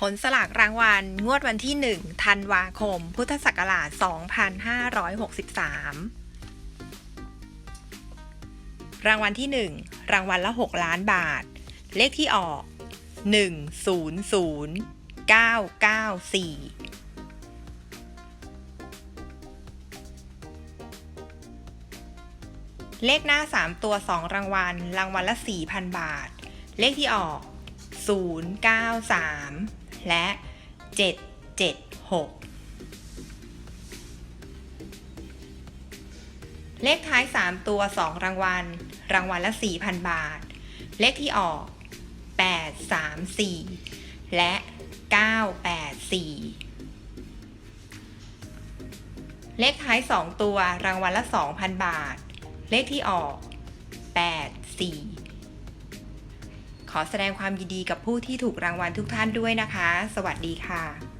ผลสลากรางวัลงวดวันที่ 1 ธันวาคม พุทธศักราช 2563 รางวัลที่ 1 รางวัลละ 6 ล้านบาท เลขที่ออก 100 994เลขหน้า 3 ตัว 2 รางวัล รางวัลละ 4,000 บาท เลขที่ออก 093 และ 776 เลขท้าย 3 ตัว 2 รางวัล รางวัลละ 4,000 บาท เลขที่ออก 834 และ 984เลขท้าย 2 ตัวรางวัลละ 2,000 บาท เลขที่ออก 84 ขอแสดงความยินดีกับผู้ที่ถูกรางวัลทุกท่านด้วยนะคะ สวัสดีค่ะ